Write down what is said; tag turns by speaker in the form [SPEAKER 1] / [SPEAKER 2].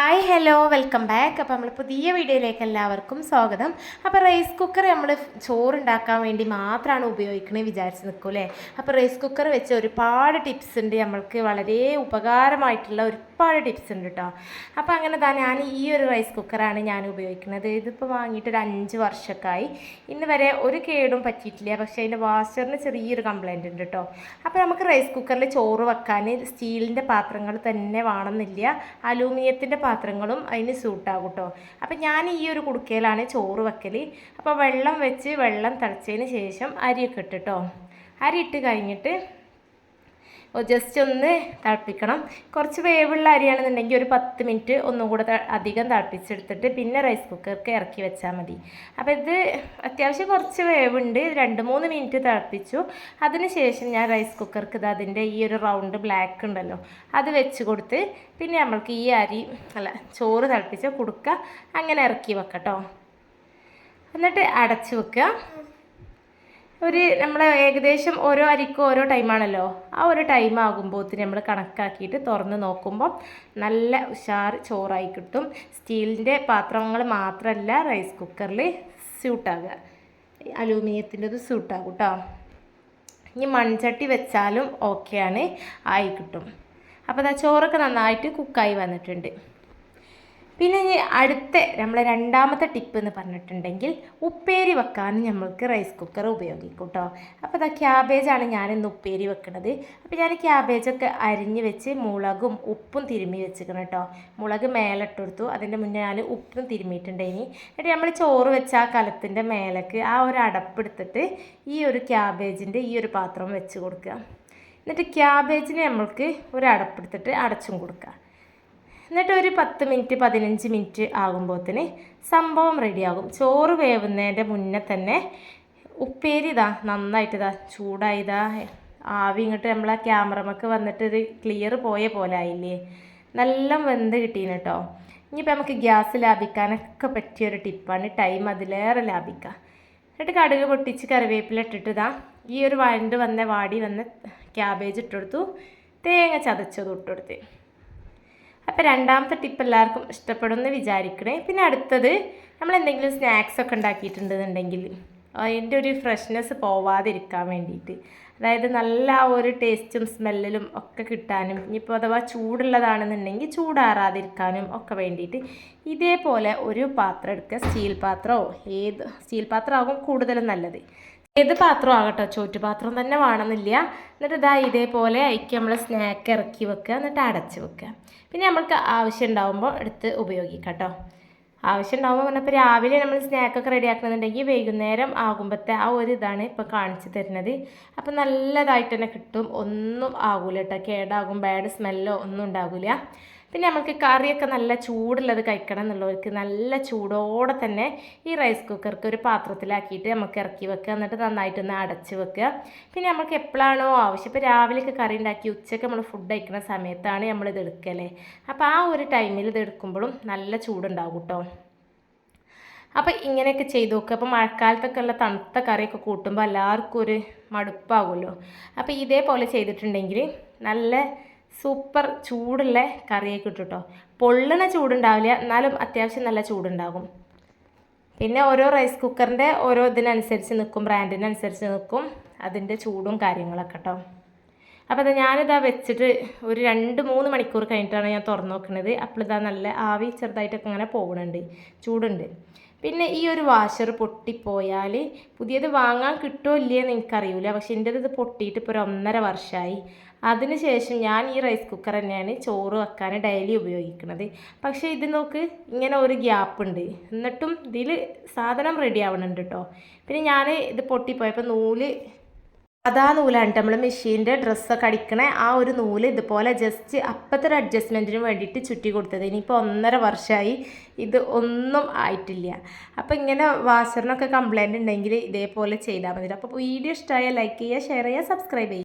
[SPEAKER 1] Hi hello welcome back അപ്പോൾ നമ്മൾ പുതിയ വീഡിയോയിലേക്ക് എല്ലാവർക്കും സ്വാഗതം. അപ്പോൾ റൈസ് കുക്കർ നമ്മൾ ചോറുണ്ടാക്കാൻ വേണ്ടി മാത്രമാണ് ഉപയോഗിക്കണേ വിചാരിച്ച് നിൽക്കും അല്ലേ അപ്പോൾ റൈസ് കുക്കർ വെച്ച് ഒരുപാട് ടിപ്സ് ഉണ്ട് നമ്മൾക്ക് വളരെ ഉപകാരമായിട്ടുള്ള ഒരുപാട് ടിപ്സ് ഉണ്ട് കേട്ടോ അപ്പോൾ അങ്ങനെ താ ഞാൻ ഈ ഒരു റൈസ് കുക്കറാണ് ഞാൻ ഉപയോഗിക്കുന്നത്. ഇതിപ്പോൾ വാങ്ങിയിട്ട് ഒരു അഞ്ച് വർഷമൊക്കെയായി ഇന്ന് വരെ ഒരു കേടും പറ്റിയിട്ടില്ല. പക്ഷേ അതിന്റെ വാഷറിന് ചെറിയൊരു കംപ്ലയിന്റ് ഉണ്ട് കേട്ടോ അപ്പോൾ നമുക്ക് റൈസ് കുക്കറിൽ ചോറ് വെക്കാൻ സ്റ്റീലിന്റെ പാത്രങ്ങൾ തന്നെ വേണമെന്നില്ല. അലൂമിനിയത്തിന്റെ പാത്രങ്ങളും അതിന് സൂട്ടാകും കേട്ടോ അപ്പം ഞാൻ ഈ ഒരു കുടുക്കയിലാണ് ചോറ് വെക്കൽ അപ്പോൾ വെള്ളം വെച്ച് വെള്ളം തിളച്ചതിന് ശേഷം അരിയൊക്കെ ഇട്ടിട്ടോ. അരി ഇട്ട് കഴിഞ്ഞിട്ട് ജസ്റ്റ് ഒന്ന് തിളപ്പിക്കണം. കുറച്ച് വേവുള്ള അരിയാണെന്നുണ്ടെങ്കിൽ ഒരു പത്ത് മിനിറ്റ് ഒന്നും കൂടെ അധികം തിളപ്പിച്ചെടുത്തിട്ട് പിന്നെ റൈസ് കുക്കർക്ക് ഇറക്കി വെച്ചാൽ മതി. അപ്പോൾ ഇത് അത്യാവശ്യം കുറച്ച് വേവുണ്ട്. രണ്ട് മൂന്ന് മിനിറ്റ് തിളപ്പിച്ചു. അതിനുശേഷം ഞാൻ റൈസ് കുക്കർക്ക് ഇത് അതിന്റെ ഈ ഒരു റൗണ്ട് ബ്ലാക്ക് ഉണ്ടല്ലോ അത് വെച്ച് കൊടുത്ത് പിന്നെ നമ്മൾക്ക് ഈ അരി അല്ല ചോറ് തിളപ്പിച്ച് കൊടുക്കുക അങ്ങനെ ഇറക്കി വെക്കട്ടോ എന്നിട്ട് അടച്ച് വെക്കുക ഒരു നമ്മൾ ഏകദേശം ഓരോ അരിക്കും ഓരോ ടൈമാണല്ലോ ആ ഒരു ടൈം ആകുമ്പോഴത്തിന് നമ്മൾ കണക്കാക്കിയിട്ട് തുറന്ന് നോക്കുമ്പോൾ നല്ല ഉഷാർ ചോറായി കിട്ടും. സ്റ്റീലിന്റെ പാത്രങ്ങൾ മാത്രമല്ല റൈസ് കുക്കറിൽ സ്യൂട്ടാകുക അലൂമിനിയത്തിന്റെത് സ്യൂട്ടാകും കേട്ടോ ഇനി മൺചട്ടി വെച്ചാലും ഓക്കെയാണ് ആയി കിട്ടും. അപ്പോൾ ദാ ചോറൊക്കെ നന്നായിട്ട് കുക്കായി വന്നിട്ടുണ്ട്. പിന്നെ ഇനി അടുത്ത നമ്മൾ രണ്ടാമത്തെ ടിപ്പ് എന്ന് പറഞ്ഞിട്ടുണ്ടെങ്കിൽ ഉപ്പേരി വെക്കാനും നമ്മൾക്ക് റൈസ് കുക്കർ ഉപയോഗിക്കും കേട്ടോ അപ്പോൾ ഇതാ ക്യാബേജാണ് ഞാനിന്ന് ഉപ്പേരി വെക്കുന്നത് അപ്പോൾ ഞാൻ ക്യാബേജൊക്കെ അരിഞ്ഞ് വെച്ച് മുളകും ഉപ്പും തിരുമ്മി വെച്ചിരിക്കണം കേട്ടോ മുളക് മേലിട്ട് കൊടുത്തു. അതിന്റെ മുന്നേ ഞാൻ ഉപ്പും തിരുമ്മിയിട്ടുണ്ട് ഇനി. എന്നിട്ട് നമ്മൾ ചോറ് വെച്ച ആ കലത്തിന്റെ മേലേക്ക് ആ ഒരു അടപ്പെടുത്തിട്ട് ഈ ഒരു ക്യാബേജിന്റെ ഈ ഒരു പാത്രം വെച്ച് കൊടുക്കുക. എന്നിട്ട് ക്യാബേജിനെ നമ്മൾക്ക് ഒരു അടപ്പെടുത്തിട്ട് അടച്ചും കൊടുക്കുക. എന്നിട്ട് ഒരു പത്ത് മിനിറ്റ് പതിനഞ്ച് മിനിറ്റ് ആകുമ്പോഴത്തേന് സംഭവം റെഡിയാകും. ചോറ് വേവുന്നതിന്റെ മുന്നേ തന്നെ ഉപ്പേരി ഇതാ നന്നായിട്ട് ഇതാ ചൂടായിതാ ആവി ഇങ്ങോട്ട് നമ്മളെ ക്യാമറമൊക്കെ വന്നിട്ട് ക്ലിയർ പോയ പോലെ ആയില്ലേ? നല്ല വെന്ത് കിട്ടീന് കേട്ടോ ഇനിയിപ്പോൾ നമുക്ക് ഗ്യാസ് ലാഭിക്കാനൊക്കെ പറ്റിയൊരു ടിപ്പാണ് ടൈം അതിലേറെ ലാഭിക്കുക എന്നിട്ട് കടുക് പൊട്ടിച്ച് കറിവേപ്പില ഇട്ടിട്ട് ഇതാ ഈ ഒരു വഴണ്ട് വന്ന വാടി വന്ന ക്യാബേജ് ഇട്ടെടുത്തു തേങ്ങ ചതച്ചത് ഇട്ടെടുത്ത് അപ്പോൾ രണ്ടാമത്തെ ടിപ്പ് എല്ലാവർക്കും ഇഷ്ടപ്പെടുമെന്ന് വിചാരിക്കണേ. പിന്നെ അടുത്തത് നമ്മൾ എന്തെങ്കിലും സ്നാക്സ് ഒക്കെ ഉണ്ടാക്കിയിട്ടുണ്ടെന്നുണ്ടെങ്കിൽ അതിന്റെ ഒരു ഫ്രഷ്നെസ് പോവാതിരിക്കാൻ വേണ്ടിയിട്ട്. അതായത് നല്ല ഒരു ടേസ്റ്റും സ്മെല്ലിലും ഒക്കെ കിട്ടാനും ഇനിയിപ്പോൾ അഥവാ ചൂടുള്ളതാണെന്നുണ്ടെങ്കിൽ ചൂടാറാതിരിക്കാനും ഒക്കെ വേണ്ടിയിട്ട് ഇതേപോലെ ഒരു പാത്രം എടുക്കുക. സ്റ്റീൽ പാത്രമോ? ഏത്? സ്റ്റീൽ പാത്രമാകും കൂടുതലും നല്ലത്. ഏത് പാത്രം ആകട്ടോ? ചോറ്റുപാത്രം തന്നെ വേണമെന്നില്ല. എന്നിട്ട് ഇതാ ഇതേപോലെ അതിക്ക് നമ്മൾ സ്നാക്ക് ഇറക്കി വെക്കുക. എന്നിട്ട് അടച്ച് വെക്കുക. പിന്നെ നമ്മൾക്ക് ആവശ്യം ഉണ്ടാകുമ്പോൾ എടുത്ത് ഉപയോഗിക്കാം കേട്ടോ. ആവശ്യം ഉണ്ടാകുമ്പോൾ പറഞ്ഞപ്പോൾ രാവിലെ നമ്മൾ സ്നാക്കൊക്കെ റെഡി ആക്കണമെന്നുണ്ടെങ്കിൽ വൈകുന്നേരം ആകുമ്പോഴത്തെ ആ ഒരു ഇതാണ് ഇപ്പോൾ കാണിച്ചു തരുന്നത്. അപ്പോൾ നല്ലതായിട്ട് തന്നെ കിട്ടും. ഒന്നും ആകൂല കേട്ടോ. കേടാകും. ബാഡ് സ്മെല്ലോ ഒന്നും ഉണ്ടാകില്ല പിന്നെ നമുക്ക് കറിയൊക്കെ നല്ല ചൂടുള്ളത് കഴിക്കണം എന്നുള്ളവർക്ക് നല്ല ചൂടോടെ തന്നെ ഈ റൈസ് കുക്കർക്ക് ഒരു പാത്രത്തിലാക്കിയിട്ട് നമുക്ക് ഇറക്കി വെക്കുക. എന്നിട്ട് നന്നായിട്ടൊന്ന് അടച്ച് വെക്കുക. പിന്നെ നമുക്ക് എപ്പോഴാണോ ആവശ്യം. ഇപ്പോൾ രാവിലെയൊക്കെ കറി ഉണ്ടാക്കി ഉച്ചയ്ക്ക് നമ്മൾ ഫുഡ് കഴിക്കുന്ന സമയത്താണ് നമ്മളിത് എടുക്കല്ലേ അപ്പോൾ ആ ഒരു ടൈമിൽ ഇത് എടുക്കുമ്പോഴും നല്ല ചൂടുണ്ടാവും കേട്ടോ. അപ്പോൾ ഇങ്ങനെയൊക്കെ ചെയ്ത് നോക്കുക. അപ്പോൾ മഴക്കാലത്തൊക്കെ ഉള്ള തണുത്ത കറിയൊക്കെ കൂട്ടുമ്പോൾ എല്ലാവർക്കും ഒരു മടുപ്പാകുമല്ലോ അപ്പോൾ ഇതേപോലെ ചെയ്തിട്ടുണ്ടെങ്കിൽ നല്ല സൂപ്പർ ചൂടുള്ള കറിയൊക്കെ കിട്ടും കേട്ടോ പൊള്ളണ ചൂടുണ്ടാവില്ല എന്നാലും അത്യാവശ്യം നല്ല ചൂടുണ്ടാകും. പിന്നെ ഓരോ റൈസ് കുക്കറിന്റെ ഓരോ ഇതിനനുസരിച്ച് നിൽക്കും ബ്രാൻഡിനനുസരിച്ച് നിൽക്കും അതിന്റെ ചൂടും കാര്യങ്ങളൊക്കെ കേട്ടോ അപ്പോൾ അത് ഞാനിതാ വെച്ചിട്ട് ഒരു രണ്ട് മൂന്ന് മണിക്കൂർ കഴിഞ്ഞിട്ടാണ് ഞാൻ തുറന്നു നോക്കുന്നത് അപ്പോൾ ഇതാ നല്ല ആവി ചെറുതായിട്ടൊക്കെ ഇങ്ങനെ പോകുന്നുണ്ട് ചൂടുണ്ട്. പിന്നെ ഈ ഒരു വാഷർ പൊട്ടിപ്പോയാൽ പുതിയത് വാങ്ങാൻ കിട്ടുമോ ഇല്ലയെന്ന് എനിക്കറിയില്ല പക്ഷേ എന്റെ ഇത് പൊട്ടിയിട്ട് ഇപ്പോൾ ഒരു ഒന്നര വർഷമായി അതിനുശേഷം ഞാൻ ഈ റൈസ് കുക്കർ തന്നെയാണ് ചോറ് വെക്കാൻ ഡെയിലി ഉപയോഗിക്കുന്നത്. പക്ഷേ ഇത് നോക്ക് ഇങ്ങനെ ഒരു ഗ്യാപ്പ് ഉണ്ട്. എന്നിട്ടും ഇതിൽ സാധനം റെഡി ആവണുണ്ട് കേട്ടോ പിന്നെ ഞാൻ ഇത് പൊട്ടിപ്പോയപ്പോൾ നൂൽ അതാ നൂലാണ് നമ്മൾ മെഷീന്റെ ഡ്രസ്സൊക്കെ അടിക്കണ. ആ ഒരു നൂൽ ഇതുപോലെ ജസ്റ്റ് അപ്പത്തെ ഒരു അഡ്ജസ്റ്റ്മെന്റിന് വേണ്ടിയിട്ട് ചുറ്റി കൊടുത്തത്. ഇനിയിപ്പോൾ ഒന്നര വർഷമായി ഇത് ഒന്നും ആയിട്ടില്ല. അപ്പോൾ ഇങ്ങനെ വാഷറിനൊക്കെ കംപ്ലൈന്റ് ഉണ്ടെങ്കിൽ ഇതേപോലെ ചെയ്താൽ മതി. അപ്പോൾ വീഡിയോ ഇഷ്ടമായ ലൈക്ക് ചെയ്യുക ഷെയർ ചെയ്യുക സബ്സ്ക്രൈബ് ചെയ്യുക.